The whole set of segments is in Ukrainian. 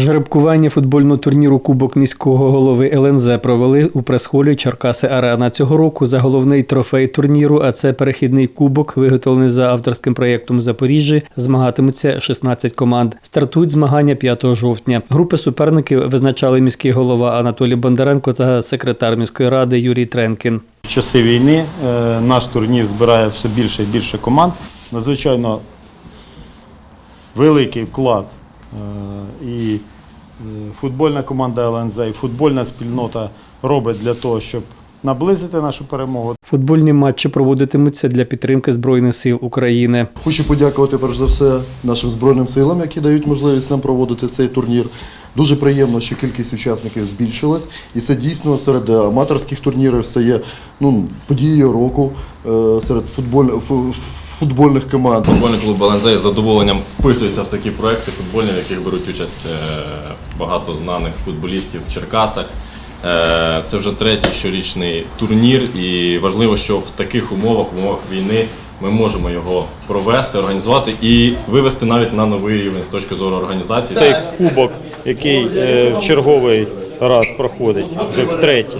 Жеребкування футбольного турніру Кубок міського голови ЛНЗ провели у прес-холі Черкаси Арена. Цього року за головний трофей турніру, а це перехідний кубок, виготовлений за авторським проєктом Запоріжжі, змагатимуться 16 команд. Стартують змагання 5 жовтня. Групи суперників визначали міський голова Анатолій Бондаренко та секретар міської ради Юрій Тренкін. В часи війни е, наш турнір збирає все більше і більше команд. Надзвичайно великий вклад і е, футбольна команда ЛНЗ, і футбольна спільнота робить для того, щоб наблизити нашу перемогу. Футбольні матчі проводитимуться для підтримки збройних сил України. Хочу подякувати перш за все нашим збройним силам, які дають можливість нам проводити цей турнір. Дуже приємно, що кількість учасників збільшилась, і це дійсно серед аматорських турнірів стає ну, подією року е, серед футболь, фу- футбольних команд. Футбольний клуб ЛНЗ з задоволенням вписується в такі проекти футбольні, в яких беруть участь е, багато знаних футболістів в Черкасах. Е, Це вже третій щорічний турнір, і важливо, що в таких умовах, в умовах війни, ми можемо його провести, організувати і вивести навіть на новий рівень з точки зору організації. Цей кубок, який е, черговий раз проходить вже втретє,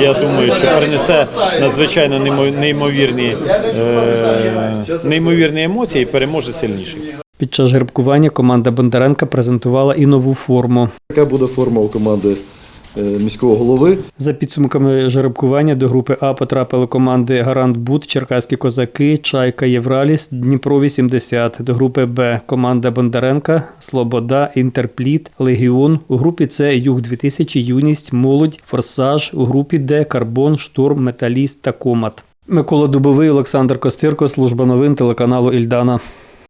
я думаю, що принесе надзвичайно неймо- неймовірні, е, неймовірні емоції і переможе сильніший. Під час жеребкування команда Бондаренка презентувала і нову форму. Яка буде форма у команди міського голови? За підсумками жеребкування до групи А потрапили команди Гарант Бут, Черкаські козаки, Чайка Євраліс, Дніпро 80. До групи Б команда Бондаренка, Слобода, Інтерпліт, Легіон. У групі С Юг 2000, Юність, Молодь, Форсаж. У групі Д Карбон, Шторм, Металіст та Комат. Микола Дубовий, Олександр Костирко, служба новин телеканалу Ільдана.